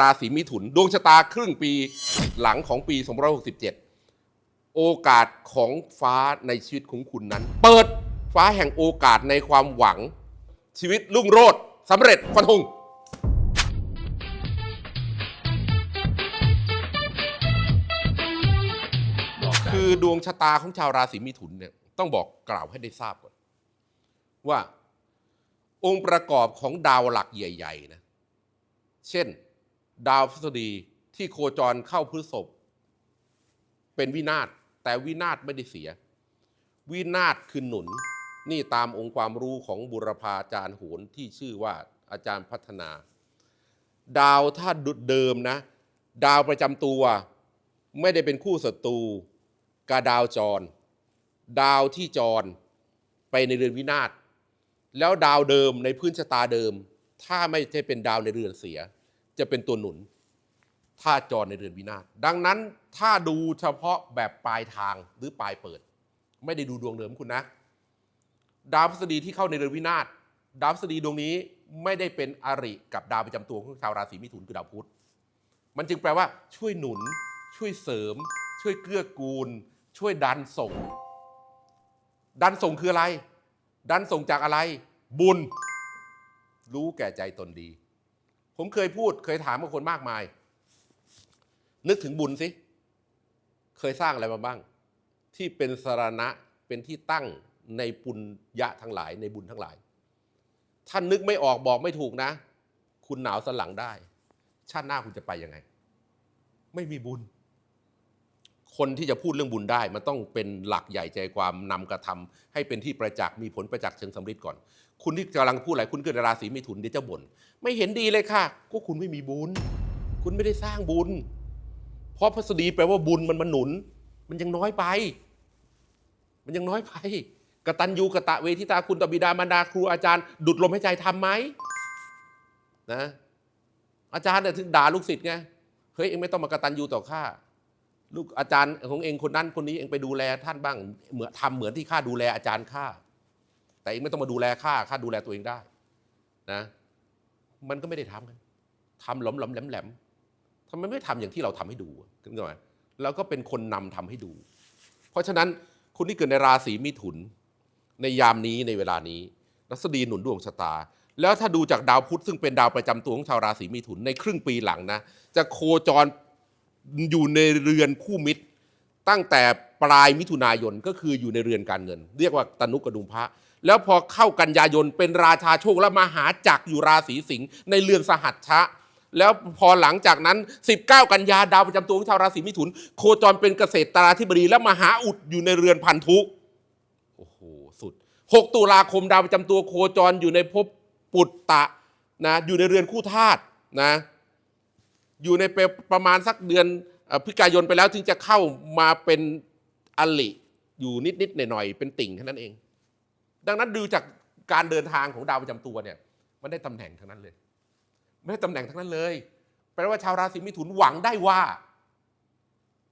ราศีมิถุน ดวงชะตาครึ่งปีหลังของปี2567 โอกาสของฟ้าในชีวิตของคุณนั้น เปิดฟ้าแห่งโอกาสในความหวัง ชีวิตรุ่งโรจน์สำเร็จฟันธงคือดวงชะตาของชาวราศีมิถุนเนี่ยต้องบอกกล่าวให้ได้ทราบก่อน ว่าองค์ประกอบของดาวหลักใหญ่ ๆ นะ เช่น ดาวพฤษฎีที่โคจรเข้าพฤษภเป็นวินาศแต่วินาศไม่ได้เสีย วินาศคือหนุนนี่ตามองค์ความรู้ของบุรพาจารย์โหนที่ชื่อว่าอาจารย์พัฒนา ดาวถ้าดุดเดิมนะ ดาวประจำตัวไม่ได้เป็นคู่ศัตรูกับดาวจร ดาวที่จรไปในเรือนวินาศแล้วดาวเดิมในพื้นชะตาเดิม ถ้าไม่ใช่เป็นดาวในเรือนเสีย จะเป็นตัวหนุนถ้าจรในเรือนวินาศดังนั้นถ้าดูเฉพาะแบบปลายทางหรือปลายเปิด ไม่ได้ดูดวงเดิมคุณนะ ดาวพฤษฎีที่เข้าในเรือนวินาศดาวพฤษฎีดวงนี้ไม่ได้เป็นอริกับดาวประจำตัวของชาวราศีมิถุนคือดาวพุธมันจึงแปลว่าช่วยหนุน ช่วยเสริม ช่วยเกื้อกูล ช่วยดันส่ง ดันส่งคืออะไร ดันส่งจากอะไร บุญ รู้แก่ใจตนดี ผมเคยพูดเคยถามกับคนมากมาย นึกถึงบุญสิ เคยสร้างอะไรมาบ้าง ที่เป็นสารณะเป็นที่ตั้งในปุญญะทั้งหลายในบุญทั้งหลาย ท่านนึกไม่ออกบอกไม่ถูกนะ คุณหนาวสลังได้ ชาติหน้าคุณจะไปยังไง ไม่มีบุญ คนที่จะพูดเรื่องบุญได้ มันต้องเป็นหลักใหญ่ใจความนำกระทำให้เป็นที่ประจักษ์มีผลประจักษ์เชิงสำริดก่อน คุณที่กำลังพูดอะไรคุณเกิดราศีมิถุนเดี๋ยวจะบ่นไม่เห็นดีเลยค่ะ ก็คุณไม่มีบุญ คุณไม่ได้สร้างบุญ เพราะพระสดีแปลว่าบุญมันมันหนุน มันยังน้อยไป มันยังน้อยไปกตัญญูกะตะเวทิตาคุณตบิดามารดาครูอาจารย์ ดุดลมให้ใจทำไหมนะอาจารย์เนี่ยถึงด่าลูกศิษย์ไงเฮ้ยเองไม่ต้องมากตัญญูต่อข้า ลูกอาจารย์ของเองคนนั้นคนนี้เองไปดูแลท่านบ้างเหมือนทำเหมือนที่ข้าดูแลอาจารย์ข้าแต่เองไม่ต้องมาดูแลข้าข้าดูแลตัวเองได้นะมันก็ไม่ได้ทำกันทำหลอมหลอมแหลมแหลมทำไมไม่ทำอย่างที่เราทำให้ดูถึงไหมเราก็เป็นคนนำทำให้ดู เพราะฉะนั้นคุณที่เกิดในราศีมิถุน ในยามนี้ในเวลานี้นัสดีหนุนดวงชะตา แล้วถ้าดูจากดาวพุธซึ่งเป็นดาวประจำตัวของชาวราศีมิถุนในครึ่งปีหลังนะจะโคจร อยู่ในเรือนคู่มิตร ตั้งแต่ปลายมิถุนายนก็คืออยู่ในเรือนการเงิน เรียกว่าตนุกระดุมพระ แล้วพอเข้ากันยายนเป็นราชาโชคและมหาจักรอยู่ราศีสิงห์ในเรือนสหัชชะ แล้วพอหลังจากนั้น 19 กันยาดาวประจำตัวของชาวราศีมิถุน โคจรเป็นเกษตราธิบดีและมหาอุดอยู่ในเรือนพันธุโอ้โหสุด 6 ตุลาคมดาวประจำตัวโคจรอยู่ในภพปุตตะนะอยู่ในเรือนคู่ธาตุนะ อยู่ในปประมาณสักเดือนอพฤศจิกายนไปแล้วถึงจะเข้ามาเป็นอลิอยู่นิดๆหน่อยๆเป็นติ่งแค่นั้นเอง ดังนั้นดูจากการเดินทางของดาวประจำตัวเนี่ย มันได้ตำแหน่งทั้งนั้นเลย ไม่ได้ตำแหน่งทั้งนั้นเลยแปลว่าชาวราศีมิถุนหวังได้ว่า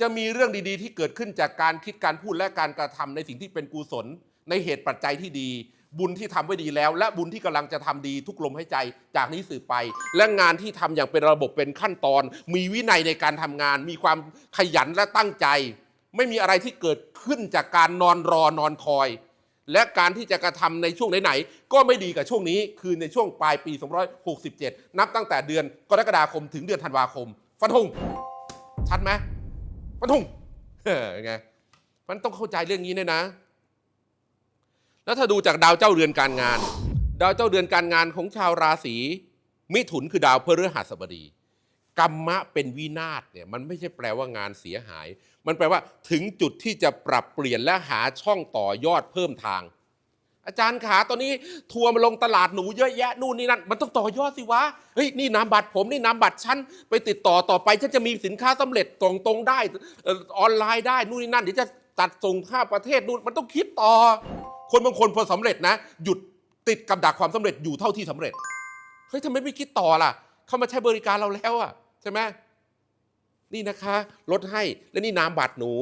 จะมีเรื่องดีๆ ที่เกิดขึ้นจากการคิดการพูดและการกระทำในสิ่งที่เป็นกุศล ในเหตุปัจจัยที่ดี บุญที่ทำไว้ดีแล้ว และบุญที่กำลังจะทำดีทุกลมหายใจ จากนี้สืบไป และงานที่ทำอย่างเป็นระบบเป็นขั้นตอน มีวินัยในการทำงาน มีความขยันและตั้งใจ ไม่มีอะไรที่เกิดขึ้นจากการนอนรอนอนคอย และการที่จะกระทำในช่วงไหนๆก็ไม่ดีกับช่วงนี้ คือในช่วงปลายปี 267 นับตั้งแต่เดือนกรกฎาคมถึงเดือนธันวาคม ฟันธงชัดไหมฟันธงเฮ้ยไงมันต้องเข้าใจเรื่องนี้เนี่ยนะ แล้วถ้าดูจากดาวเจ้าเรือนการงาน ดาวเจ้าเรือนการงานของชาวราศีมิถุนคือดาวพฤหัสบดีกรรมะเป็นวินาศเนี่ยมันไม่ใช่แปลว่างานเสียหาย มันแปลว่าถึงจุดที่จะปรับเปลี่ยนและหาช่องต่อยอดเพิ่มทาง อาจารย์ขาตอนนี้ทัวร์มาลงตลาดหนูเยอะแยะนู่นนี่นั่นมันต้องต่อยอดสิวะเฮ้ยนี่นามบัตรผมนี่นามบัตรฉันไปติดต่อต่อไปฉันจะมีสินค้าสำเร็จตรงตรงได้ออนไลน์ได้นู่นนี่นั่นเดี๋ยวจะ ตัดส่งข้ามประเทศนู่นมันต้องคิดต่อ คนบางคนพอสำเร็จนะ หยุดติดกับดักความสำเร็จอยู่เท่าที่สำเร็จเฮ้ยทำไมไม่คิดต่อล่ะ เข้ามาใช้บริการเราแล้วอะใช่ไหมนี่นะคะลดให้แล้วนี่นามบัตรหนู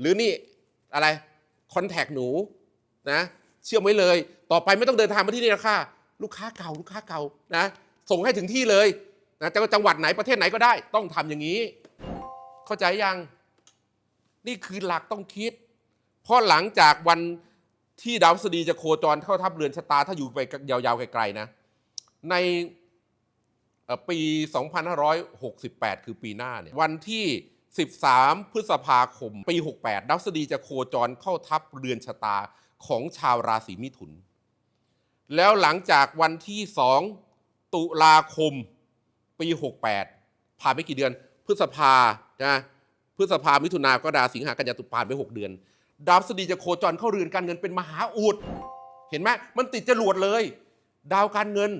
หรือนี่อะไรคอนแทคหนูนะเชื่อมไว้เลย ต่อไปไม่ต้องเดินทางมาที่นี่นะค่ะ ลูกค้าเก่าลูกค้าเก่านะส่งให้ถึงที่เลยนะจะจังหวัดไหนประเทศไหนก็ได้ ต้องทำอย่างนี้ เข้าใจยัง นี่คือหลักต้องคิด เพราะหลังจากวันที่ดาวพฤษฎีจะโคจรเข้าทับเรือนชะตา ถ้าอยู่ไปยาวๆไกลๆนะ ในปี 2568 คือปีหน้าเนี่ยวันที่ 13 พฤษภาคม ปี 68 ดาวพฤษฎีจะโคจรเข้าทับเรือนชะตาของชาวราศีมิถุน แล้วหลังจากวันที่ 2 ตุลาคม ปี 68 ผ่านไปกี่เดือน พฤษภานะ พฤษภามิถุนากรกฎาสิงหากันยาตุลาผ่านไป 6 เดือน ดาวพฤษฎีจะโคจรเข้าเรือนการเงินเป็นมหาอุดเห็นไหมมันติดจรวดเลย ดาวการเงิน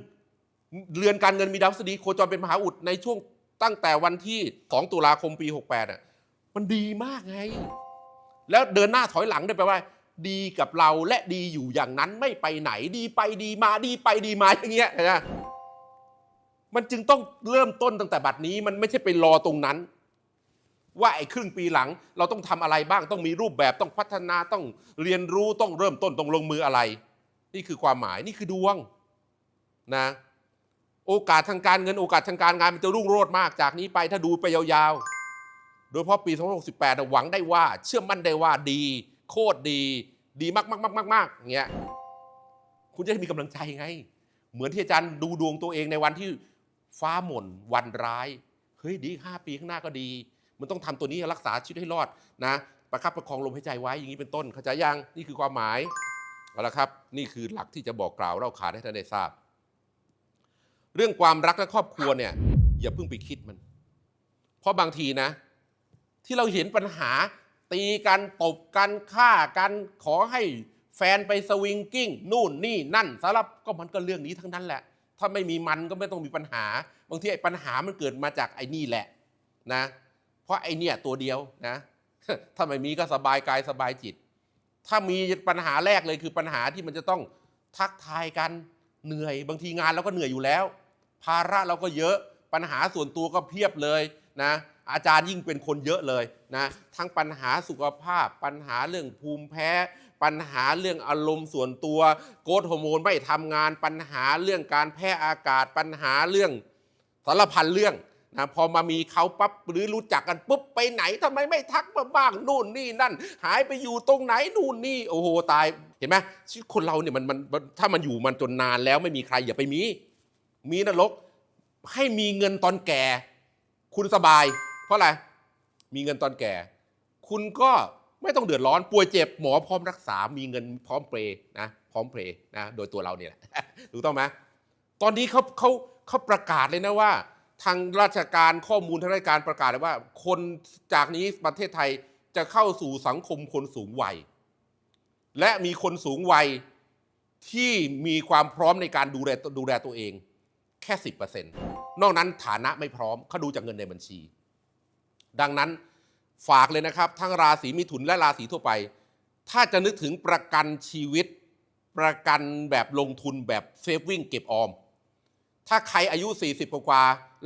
เรือนการเงินมีดาวพฤษฎีโคจรเป็นมหาอุดในช่วงตั้งแต่วันที่ 2 ตุลาคมปี 68อะมันดีมากไง แล้วเดินหน้าถอยหลังได้แปลว่า ดีกับเราและดีอยู่อย่างนั้นไม่ไปไหนดีไปดีมาดีไปดีมาอย่างเงี้ยนะมันจึงต้องเริ่มต้นตั้งแต่บัดนี้มันไม่ใช่ไปรอตรงนั้น ว่าไอ้ครึ่งปีหลังเราต้องทำอะไรบ้างต้องมีรูปแบบต้องพัฒนาต้องเรียนรู้ต้องเริ่มต้นต้องลงมืออะไร นี่คือความหมายนี่คือดวงนะโอกาสทางการเงินโอกาสทางการงานมันจะรุ่งโรจน์มากจากนี้ไปถ้าดูไปยาวๆ โดยเฉพาะปี 2068น่ะหวังได้ว่า เชื่อมั่นได้ว่าดี โคตรดี ดีมากมากมากมากมากอย่างเงี้ยคุณจะได้มีกำลังใจไง เหมือนที่อาจารย์ดูดวงตัวเองในวันที่ฟ้าหม่นวันร้าย เฮ้ยดีห้าปีข้างหน้าก็ดี มันต้องทำตัวนี้รักษาชีวิตให้รอดนะประคับประคองลมหายใจไว้อย่างนี้เป็นต้นเข้าใจยังนี่คือความหมายเอาละครับ นี่คือหลักที่จะบอกกล่าวเล่าขานให้ท่านได้ทราบ เรื่องความรักและครอบครัวเนี่ย อย่าเพิ่งไปคิดมัน เพราะบางทีนะ ที่เราเห็นปัญหา ตีกันตบกันฆ่ากันขอให้แฟนไปสวิงกิ้งนู่นนี่นั่นสารพัดก็มันก็เรื่องนี้ทั้งนั้นแหละ ถ้าไม่มีมันก็ไม่ต้องมีปัญหา บางทีไอ้ปัญหามันเกิดมาจากไอ้นี่แหละนะ ราะไอเนี่ยตัวเดียวนะถ้าไม่มีก็สบายกายสบายจิต ถ้ามีปัญหาแรกเลยคือปัญหาที่มันจะต้องทักทายกันเหนื่อย บางทีงานเราก็เหนื่อยอยู่แล้ว ภาระเราก็เยอะปัญหาส่วนตัวก็เพียบเลยนะอาจารย์ยิ่งเป็นคนเยอะเลยนะทั้งปัญหาสุขภาพ ปัญหาเรื่องภูมิแพ้ ปัญหาเรื่องอารมณ์ส่วนตัว โกรทฮอร์โมนไม่ทำงาน ปัญหาเรื่องการแพ้อากาศ ปัญหาเรื่องสารพันเรื่อง นะพอมามีเขาปั๊บหรือรู้จักกันปุ๊บไปไหนทำไมไม่ทักมาบ้างนู่นนี่นั่น หายไปอยู่ตรงไหนนู่นนี่โอ้โหตายเห็นไหมชีวิตคนเราเนี่ยมันมันถ้ามันอยู่มันจนนานแล้วไม่มีใครอย่าไปมี มีนรกให้มีเงินตอนแก่ คุณสบาย เพราะอะไรมีเงินตอนแก่ คุณก็ไม่ต้องเดือดร้อนป่วยเจ็บหมอพร้อมรักษา มีเงินพร้อมเปรย์นะพร้อมเพรย์นะโดยตัวเราเนี่ยแหละถูกต้องไหมตอนนี้เขาเขาเขาประกาศเลยนะว่า ทางราชการข้อมูลทางราชการประกาศเลยว่า คนจากนี้ประเทศไทยจะเข้าสู่สังคมคนสูงวัย และมีคนสูงวัยที่มีความพร้อมในการดูแลดูแลตัวเอง แค่สิบเปอร์เซ็นต์นอกนั้นฐานะไม่พร้อมเขาดูจากเงินในบัญชี ดังนั้นฝากเลยนะครับ ทั้งราศีมิถุนและราศีทั่วไป ถ้าจะนึกถึงประกันชีวิต ประกันแบบลงทุนแบบเซฟวิ่งเก็บออม ถ้าใครอายุ 40 กว่า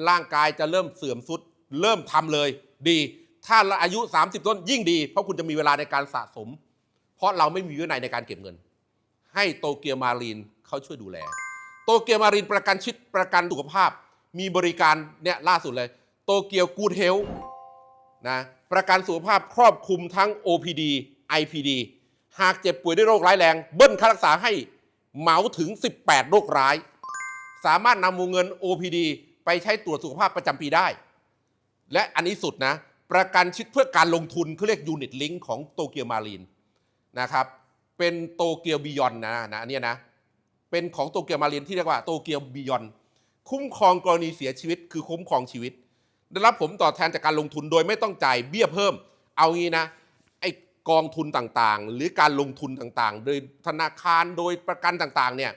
ร่างกายจะเริ่มเสื่อมสุด เริ่มทำเลยดี ถ้าอายุ 30 ต้นยิ่งดี เพราะคุณจะมีเวลาในการสะสม เพราะเราไม่มีวินัยในการเก็บเงิน ให้โตเกียวมารีนเขาช่วยดูแล โตเกียวมารีนประกันชิดประกันสุขภาพ มีบริการเนี่ยล่าสุดเลย โตเกียวกูดเฮลนะประกันสุขภาพครอบคลุมทั้ง OPD IPD หากเจ็บป่วยด้วยโรคร้ายแรง เบิ้ลค่ารักษาให้เหมาถึง 18 โรคร้าย สามารถนำวงเงิน OPD ไปใช้ตรวจสุขภาพประจำปีได้ และอันนี้สุดนะ ประกันชิดเพื่อการลงทุนเขาเรียกยูนิตลิงก์ของโตเกียวมารีนนะครับเป็นโตเกียวบิยอนนะนะอันเนี้ยนะเป็นของโตเกียวมารีนที่เรียกว่าโตเกียวบิยอนคุ้มครองกรณีเสียชีวิต คือคุ้มครองชีวิต ได้รับผมตอบแทนจากการลงทุนโดยไม่ต้องจ่ายเบี้ยเพิ่ม เอางี้นะไอกองทุนต่างๆ หรือการลงทุนต่างๆ โดยธนาคารโดยประกันต่างๆเนี่ย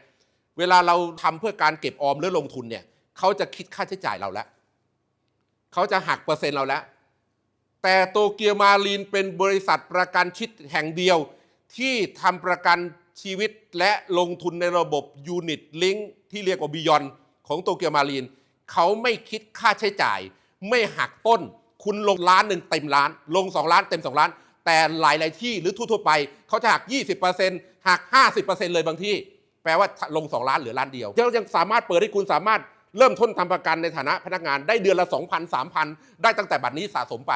เวลาเราทำเพื่อการเก็บออมหรือลงทุนเนี่ยเขาจะคิดค่าใช้จ่ายเราแล้วเขาจะหักเปอร์เซ็นต์เราแล้ว แต่โตเกียวมารีนเป็นบริษัทประกันชิดแห่งเดียว ที่ทำประกันชีวิตและลงทุนในระบบยูนิตลิงที่เรียกว่าบิยอนของโตเกียวมารีนเขาไม่คิดค่าใช้จ่าย ไม่หักต้น คุณลงล้านหนึ่งเต็มล้าน ลง 2 ล้านเต็ม 2 ล้าน แต่หลาย ๆ ที่หรือทั่ว ๆ ไปเขาจะหัก 20%หัก 50%เลยบางที่ แปลว่าลง 2 ล้านเหลือล้านเดียวเรายังสามารถเปิดให้คุณสามารถเริ่มต้นทำประกันในฐานะพนักงานได้เดือนละ 2,000 3,000 ได้ตั้งแต่บัดนี้สะสมไป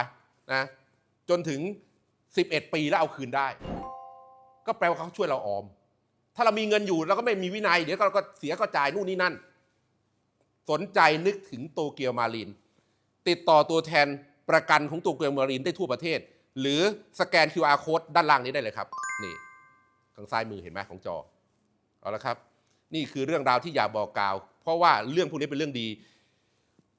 นะจนถึง 11 ปีแล้วเอาคืนได้ ก็แปลว่าเขาช่วยเราออม ถ้าเรามีเงินอยู่เราก็ไม่มีวินัยเดี๋ยวเราก็เสียก็จ่ายนู่นนี่นั่น สนใจนึกถึงโตเกียวมารีนติดต่อตัวแทนประกันของโตเกียวมารีนได้ทั่วประเทศ หรือสแกน QR code ด้านล่างนี้ได้เลยครับนี่ข้างซ้ายมือเห็นไหมของจอ เอาละครับ นี่คือเรื่องราวที่อยากบอกกล่าว เพราะว่าเรื่องพวกนี้เป็นเรื่องดี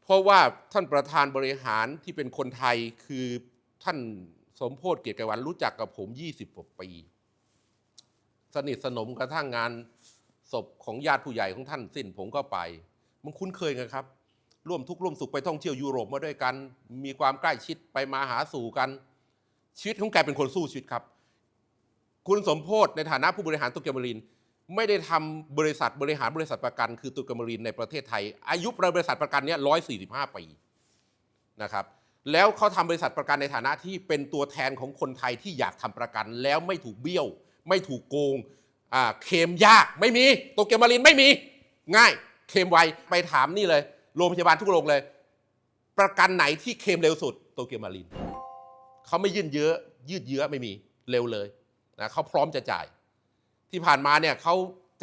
เพราะว่าท่านประธานบริหารที่เป็นคนไทยคือท่านสมโพธเกียรติกรวันรู้จักกับผม 20กว่าปี สนิทสนมกระทั่งงานศพของญาติผู้ใหญ่ของท่านสิ้นผมก็ไป มันคุ้นเคยกันครับ ร่วมทุกข์ร่วมสุขไปท่องเที่ยวยุโรปมาด้วยกัน มีความใกล้ชิดไปมาหาสู่กัน ชีวิตของแกเป็นคนสู้ชีวิตครับ คุณสมโพธในฐานะผู้บริหารตุกเกยมารีน ไม่ได้ทำบริษัทบริหารบริษัทประกัน คือตุกเกมารีนในประเทศไทย อายุบริษัทประกันเนี้ร้อยสี่สิบห้าปีนะครับแล้วเขาทำบริษัทประกันในฐานะที่เป็นตัวแทนของคนไทยที่อยากทำประกัน แล้วไม่ถูกเบี้ยว ไม่ถูกโกงอ่าเคมยากไม่มีโตเกียวมารีนไม่มี ง่ายเคมไวไปถามนี่เลย โรงพยาบาลทุกโรงเลย ประกันไหนที่เคมเร็วสุดโตเกียวมารีนเขาไม่ยืดเยื้อยืดเยื้อไม่มีเร็วเลยนะเขาพร้อมจะจ่าย ที่ผ่านมาเนี่ยเขา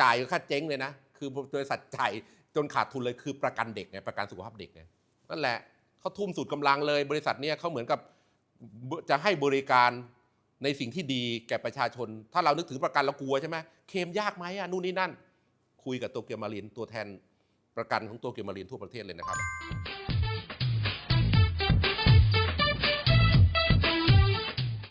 จ่ายค่าเจ๊งเลยนะ คือบริษัทจ่ายจนขาดทุนเลยคือประกันเด็กไงประกันสุขภาพเด็กไงนั่นแหละเขาทุ่มสุดกำลังเลย บริษัทเนี่ยเขาเหมือนกับจะให้บริการในสิ่งที่ดีแก่ประชาชน ถ้าเรานึกถึงประกันเรากลัวใช่ไหมเคมยากไหมอะนู่นนี่นั่น คุยกับโตเกียวมารีนตัวแทนประกันของโตเกียวมารีนทั่วประเทศเลยนะครับ